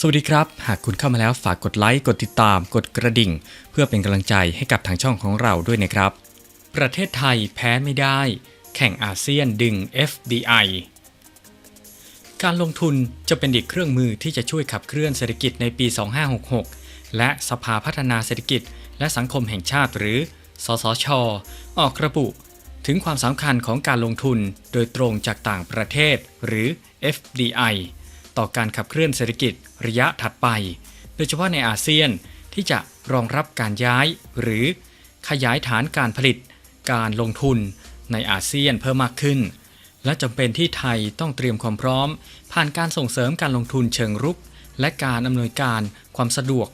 สวัสดีครับ หากคุณเข้ามาแล้วฝากกดไลค์ กดติดตาม กดกระดิ่ง เพื่อเป็นกำลังใจให้กับทางช่องของเราด้วยนะครับ ประเทศไทยแพ้ไม่ได้ แข่งอาเซียนดึง FDI การลงทุนจะเป็นอีกเครื่องมือที่จะช่วยขับเคลื่อนเศรษฐกิจในปี 2566 และสภาพัฒนาเศรษฐกิจ และสังคมแห่งชาติหรือ สสช ออกระบุ ถึงความสำคัญของการลงทุนโดยตรงจากต่างประเทศหรือ FDI ต่อการขับเคลื่อนเศรษฐกิจระยะถัดไป โดยเฉพาะในอาเซียนที่จะรองรับการย้าย หรือขยายฐานการผลิต การลงทุนในอาเซียนเพิ่มมากขึ้น และจำเป็นที่ไทยต้องเตรียมความพร้อม ผ่านการส่งเสริมการลงทุนเชิงรุก และการอำนวยการความสะดวก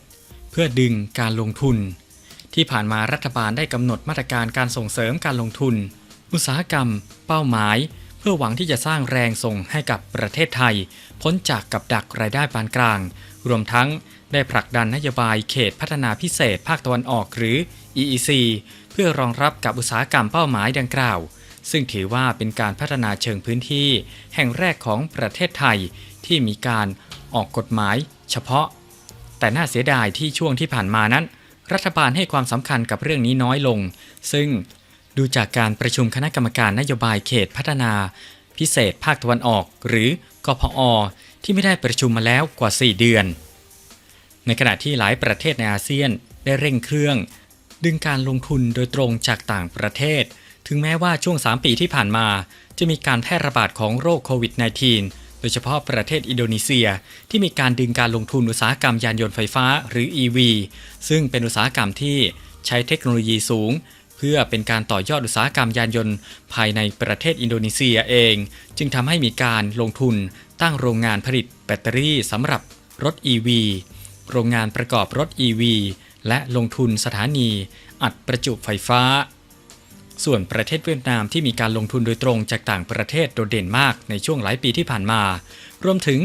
เพื่อดึงการลงทุน ที่ผ่านมารัฐบาลได้กำหนดมาตรการการส่งเสริมการลงทุน อุตสาหกรรม เป้าหมาย พื่อหวังที่จะสร้างแรงส่งให้กับประเทศไทย พ้นจากกับดักรายได้ปานกลาง รวมทั้งได้ผลักดันนโยบายเขตพัฒนาพิเศษภาคตะวันออกหรือ EEC เพื่อรองรับกับอุตสาหกรรมเป้าหมายดังกล่าว ซึ่งถือว่าเป็นการพัฒนาเชิงพื้นที่ แห่งแรกของประเทศไทยที่มีการออกกฎหมาย เฉพาะ แต่น่าเสียดายที่ช่วงที่ผ่านมานั้น รัฐบาลให้ความสำคัญกับเรื่องนี้น้อยลง ซึ่ง ดูจากการประชุมคณะกรรมการนโยบายเขตพัฒนา พิเศษภาคตะวันออก หรือกพอ ที่ไม่ได้ประชุมมาแล้วกว่า 4 เดือน ในขณะที่หลายประเทศในอาเซียนได้เร่งเครื่อง ดึงการลงทุนโดยตรงจากต่างประเทศ ถึงแม้ว่าช่วง 3 ปีที่ผ่านมา จะมีการแพร่ระบาดของโรคโควิด -19 โดยเฉพาะประเทศอินโดนีเซียที่มีการดึงการลงทุนอุตสาหกรรมยานยนต์ไฟฟ้าหรือ EV ซึ่งเป็นอุตสาหกรรมที่ใช้เทคโนโลยีสูง พื่อเป็นการต่อยอดอุตสาหกรรมยานยนต์ ภายในประเทศอินโดนีเซียเอง จึงทำให้มีการลงทุนตั้งโรงงานผลิตแบตเตอรี่สำหรับรถ EV โรงงานประกอบรถ EV และลงทุนสถานี อัดประจุไฟฟ้า ส่วนประเทศเวียดนามที่มีการลงทุนโดยตรงจากต่างประเทศโดดเด่นมากในช่วงหลายปีที่ผ่านมา รวมถึง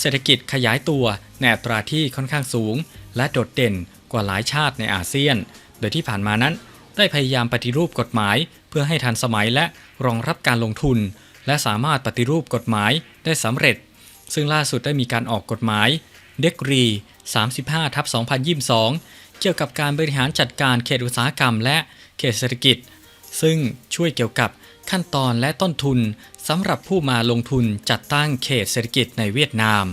เศรษฐกิจขยายตัวในอัตราที่ค่อนข้างสูง และโดดเด่นกว่าหลายชาติในอาเซียน โดยที่ผ่านมานั้น ได้พยายามปฏิรูปกฎหมาย เพื่อให้ทันสมัยและรองรับการลงทุน และสามารถปฏิรูปกฎหมายได้สำเร็จ ซึ่งล่าสุดได้มีการออกกฎหมายเด็กรี 35ทับ2022 เกี่ยวกับการบริหารจัดการเขตอุตสาหกรรม และเขตเศรษฐกิจ ซึ่งช่วยเกี่ยวกับขั้นตอนและต้นทุนสำหรับผู้มาลงทุนจัดตั้งเขตเศรษฐกิจในเวียดนาม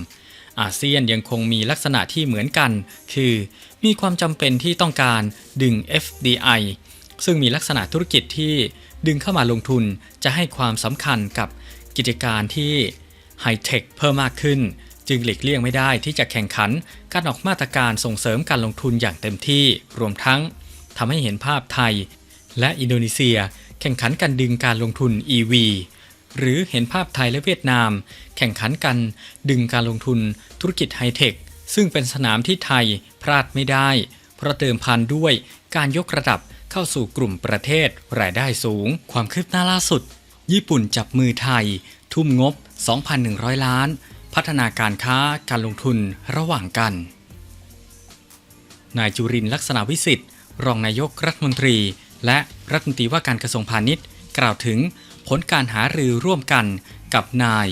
อาเซียนยังคงมีลักษณะที่เหมือนกัน คือ มีความจำเป็นที่ต้องการดึง FDI ซึ่งมีลักษณะธุรกิจที่ดึงเข้ามาลงทุนจะให้ความสำคัญกับกิจการที่ไฮเทคเพิ่มมากขึ้น จึงหลีกเลี่ยงไม่ได้ที่จะแข่งขันการออกมาตรการส่งเสริมการลงทุนอย่างเต็มที่รวมทั้งทำให้เห็นภาพไทย และอินโดนีเซีย แข่งขันกันดึงการลงทุน EV หรือเห็นภาพไทยและเวียดนาม แข่งขันกันดึงการลงทุนธุรกิจไฮเทคซึ่งเป็นสนามที่ไทยพลาดไม่ได้ เพราะเติมพันด้วยการยกระดับ เข้าสู่กลุ่มประเทศรายได้สูง ความคืบหน้าล่าสุด ญี่ปุ่นจับมือไทย ทุ่มงบ 2,100 ล้าน พัฒนาการค้าการลงทุนระหว่างกัน นายจุรินลักษณะวิสิทธิ์ รองนายกรัฐมนตรี และรัฐมนตรีว่าการกระทรวงพาณิชย์ กล่าวถึงผลการหารือร่วมกันกับนาย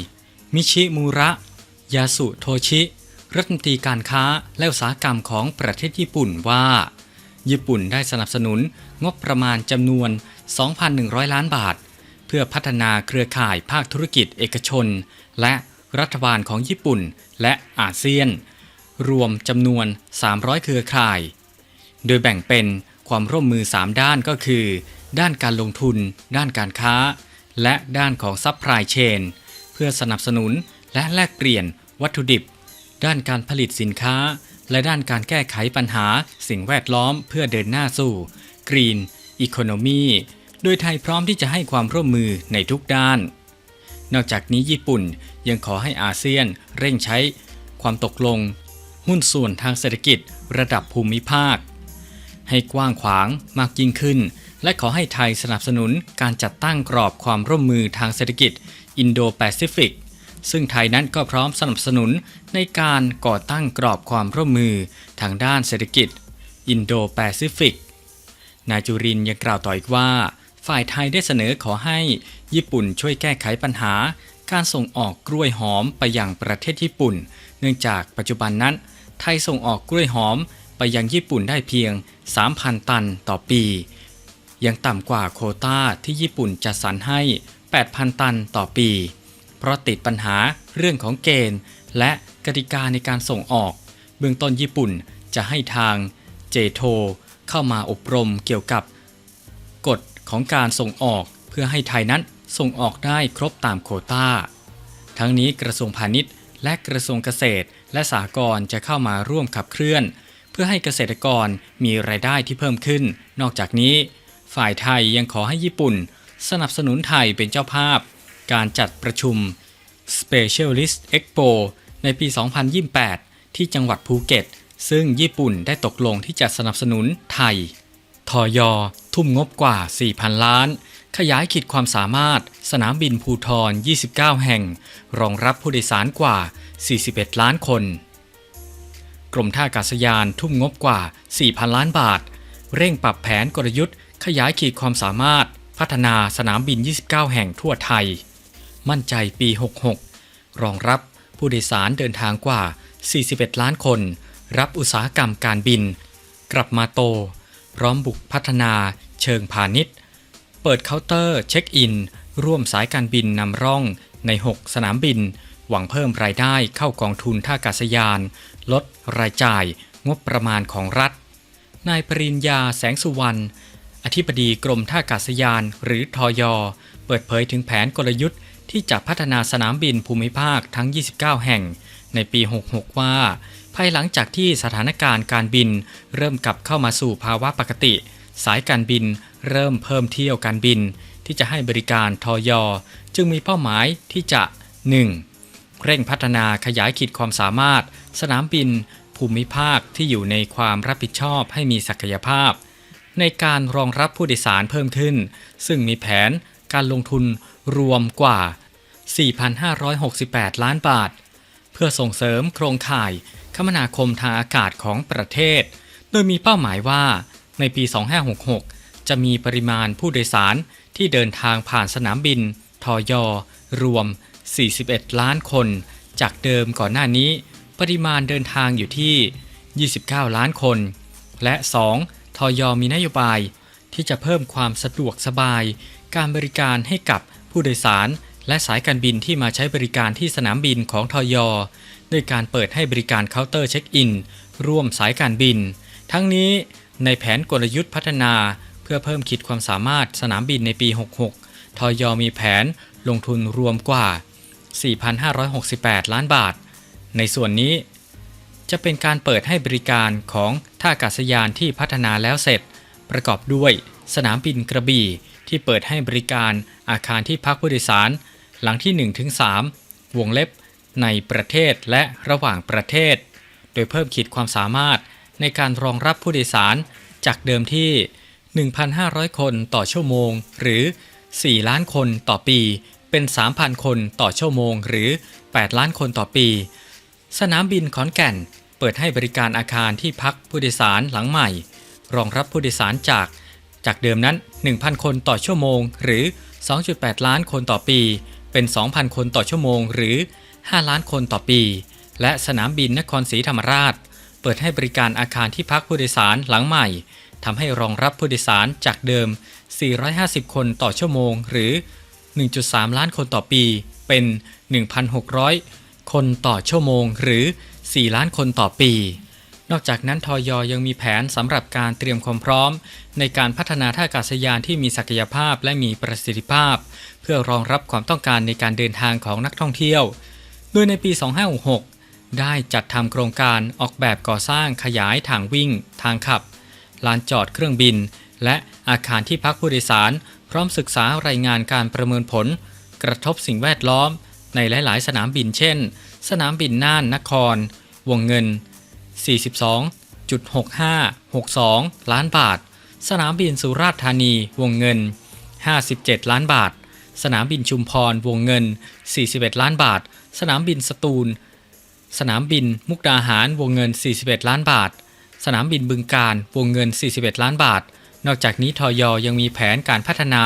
มิชิมูระ ยาสุโทชิ รัฐมนตรีการค้าและอุตสาหกรรมของประเทศญี่ปุ่นว่า ญี่ปุ่นได้สนับสนุนงบประมาณจำนวน 2,100 ล้านบาท เพื่อพัฒนาเครือข่ายภาคธุรกิจเอกชน และรัฐบาลของญี่ปุ่นและอาเซียน รวมจำนวน 300 เครือข่าย โดยแบ่งเป็นความร่วมมือ 3 ด้านก็คือ ด้านการลงทุน ด้านการค้า และด้านของซัพพลายเชน เพื่อสนับสนุนและแลกเปลี่ยนวัตถุดิบ ด้านการผลิตสินค้า และด้านการแก้ไขปัญหาสิ่งแวดล้อมเพื่อเดินหน้าสู่ Green Economy โดยไทยพร้อมที่จะให้ความร่วมมือในทุกด้าน นอกจากนี้ญี่ปุ่นยังขอให้อาเซียนเร่งใช้ ความตกลง หุ้นส่วนทางเศรษฐกิจระดับภูมิภาค ให้กว้างขวางมากยิ่งขึ้น และขอให้ไทยสนับสนุนการจัดตั้งกรอบความร่วมมือทางเศรษฐกิจอินโดแปซิฟิก ซึ่งไทยนั้นก็พร้อมสนับสนุนในการก่อตั้งกรอบความร่วมมือทางด้านเศรษฐกิจ อินโดแปซิฟิก นายจุรินยังกล่าวต่ออีกว่า ฝ่ายไทยได้เสนอขอให้ญี่ปุ่นช่วยแก้ไขปัญหา การส่งออกกล้วยหอมไปยังประเทศญี่ปุ่น เนื่องจากปัจจุบันนั้น ไทยส่งออกกล้วยหอมไปยังญี่ปุ่นได้เพียง 3,000 ตันต่อปี ยังต่ำกว่าโควต้าที่ญี่ปุ่นจัดสรรให้ 8,000 ตันต่อปี เพราะติดปัญหาเรื่องของเกณฑ์ และกติกาในการส่งออก เบื้องต้นญี่ปุ่นจะให้ทางเจโทเข้ามาอบรมเกี่ยวกับกฎของการส่งออก เพื่อให้ไทยนั้นส่งออกได้ครบตามโคตาทั้งนี้กระทรวงพาณิชย์ และกระทรวงเกษตร และสหกรณ์จะเข้ามาร่วมขับเคลื่อน เพื่อให้เกษตรกรมีรายได้ที่เพิ่มขึ้น นอกจากนี้ ฝ่ายไทยยังขอให้ญี่ปุ่น สนับสนุนไทยเป็นเจ้าภาพ การจัดประชุม Specialist Expo ในปี 2028 ที่จังหวัดภูเก็ต ซึ่งญี่ปุ่นได้ตกลงที่จะสนับสนุนไทย ทอยอทุ่มงบกว่า 4,000 ล้าน ขยายขีดความสามารถ สนามบินภูทร 29 แห่ง รองรับผู้โดยสารกว่า 41 ล้านคน กรมท่าอากาศยานทุ่มงบกว่า 4,000 ล้านบาท เร่งปรับแผนกลยุทธ์ ขยายขีดความสามารถ พัฒนาสนามบิน 29 แห่งทั่วไทย มั่นใจปี 66 รองรับผู้โดยสารเดินทางกว่า 41 ล้านคน รับอุตสาหกรรมการบิน กลับมาโต พร้อมบุกพัฒนาเชิงพาณิชย์ เปิดเคาน์เตอร์เช็คอิน ร่วมสายการบินนำร่องใน 6 สนามบิน หวังเพิ่มรายได้เข้ากองทุนท่าอากาศยาน ลดรายจ่ายงบประมาณของรัฐ นายปริญญาแสงสุวรรณอธิบดีกรมท่าอากาศยานหรือทอยอเปิดเผยถึงแผนกลยุทธ์ ที่จะพัฒนาสนามบินภูมิภาคทั้ง 29 แห่ง ในปี 66 ว่า ภายหลังจากที่สถานการณ์การบิน เริ่มกลับเข้ามาสู่ภาวะปกติ สายการบินเริ่มเพิ่มเที่ยวการบิน ที่จะให้บริการทอยอจึงมีเป้าหมายที่จะ 1. เร่งพัฒนาขยายขีดความสามารถ สนามบิน ภูมิภาคที่อยู่ในความรับผิดชอบให้มีศักยภาพ ในการรองรับผู้โดยสารเพิ่มขึ้น ซึ่งมีแผนการลงทุนรวมกว่า 4,568 ล้านบาท เพื่อส่งเสริมโครงข่ายคมนาคมทางอากาศของประเทศ โดยมีเป้าหมายว่าในปี 2566 จะมีปริมาณผู้โดยสารที่เดินทางผ่านสนามบิน ทอยอรวม 41 ล้านคน จากเดิมก่อนหน้านี้ ปริมาณเดินทางอยู่ที่ 29 ล้านคน และ 2. ทอยอมีนโยบายที่จะเพิ่มความสะดวกสบาย การบริการให้กับผู้โดยสาร และสายการบินที่มาใช้บริการที่สนามบินของทอยอด้วยการเปิดให้บริการเคาน์เตอร์เช็คอิน ร่วมสายการบิน ทั้งนี้ในแผนกลยุทธ์พัฒนา เพื่อเพิ่มขีดความสามารถสนามบินในปี 66ทอยอมีแผนลงทุนรวมกว่า 4,568 ล้านบาท ในส่วนนี้ จะเป็นการเปิดให้บริการของท่าอากาศยานที่พัฒนาแล้วเสร็จ ประกอบด้วยสนามบินกระบี่ที่เปิดให้บริการอาคารที่พักผู้โดยสาร หลังที่1-3วงเล็บในประเทศและระหว่างประเทศ โดยเพิ่มขีดความสามารถในการรองรับผู้โดยสารจากเดิมที่ 1,500 คนต่อชั่วโมง หรือ 4 ล้านคนต่อปี เป็น 3,000 คนต่อชั่วโมง หรือ 8 ล้านคนต่อปี สนามบินขอนแก่น เปิดให้บริการอาคารที่พักผู้โดยสารหลังใหม่ รองรับผู้โดยสารจาก จากเดิมนั้น 1,000 คนต่อชั่วโมง หรือ 2.8 ล้านคนต่อปี เป็น 2,000 คนต่อชั่วโมง หรือ 5 ล้านคนต่อปี และสนามบินนครศรีธรรมราช เปิดให้บริการอาคารที่พักผู้โดยสารหลังใหม่ทำให้รองรับผู้โดยสารจากเดิม 450 คนต่อชั่วโมง หรือ 1.3 ล้านคนต่อปี เป็น 1,600 คนต่อชั่วโมง หรือ 4 ล้านคนต่อปี นอกจากนั้นทอยยังมีแผนสำหรับการเตรียมความพร้อม ในการพัฒนาท่าอากาศยานที่มีศักยภาพและมีประสิทธิภาพ เพื่อรองรับความต้องการในการเดินทางของนักท่องเที่ยว โดยในปี 2566 ได้จัดทำโครงการออกแบบก่อสร้างขยายทางวิ่ง ทางขับ ลานจอดเครื่องบิน และอาคารที่พักผู้โดยสาร พร้อมศึกษารายงานการประเมินผล กระทบสิ่งแวดล้อม ในหลาย ๆ สนามบินเช่น สนามบินน่านนคร วงเงิน 42.6562 ล้านบาท สนามบินสุราษฎร์ธานีวงเงิน 57 ล้านบาท สนามบินชุมพรวงเงิน 41 ล้านบาท สนามบินสตูล สนามบินมุกดาหารวงเงิน 41 ล้านบาท สนามบินบึงการวงเงิน 41 ล้านบาท นอกจากนี้ทอยยังมีแผนการพัฒนา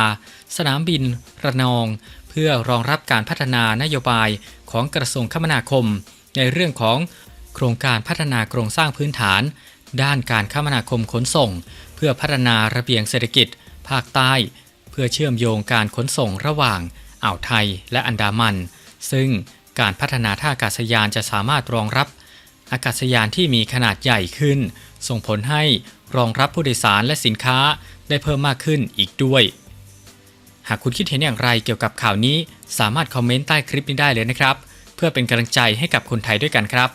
สนามบินระนอง เพื่อรองรับการพัฒนานโยบายของกระทรวงคมนาคม ในเรื่องของ โครงการพัฒนาโครงสร้างพื้นฐาน ด้านการคมนาคมขนส่ง เพื่อพัฒนาระเบียงเศรษฐกิจ ภาคใต้ เพื่อเชื่อมโยงการขนส่งระหว่างอ่าวไทยและอันดามัน ซึ่งการพัฒนาท่าอากาศยานจะสามารถรองรับ อากาศยานที่มีขนาดใหญ่ขึ้น ส่งผลให้รองรับผู้โดยสารและสินค้าได้เพิ่มมากขึ้นอีกด้วย หากคุณคิดเห็นอย่างไรเกี่ยวกับข่าวนี้ สามารถคอมเมนต์ใต้คลิปนี้ได้เลยนะครับ เพื่อเป็นกำลังใจให้กับคนไทยด้วยกันครับ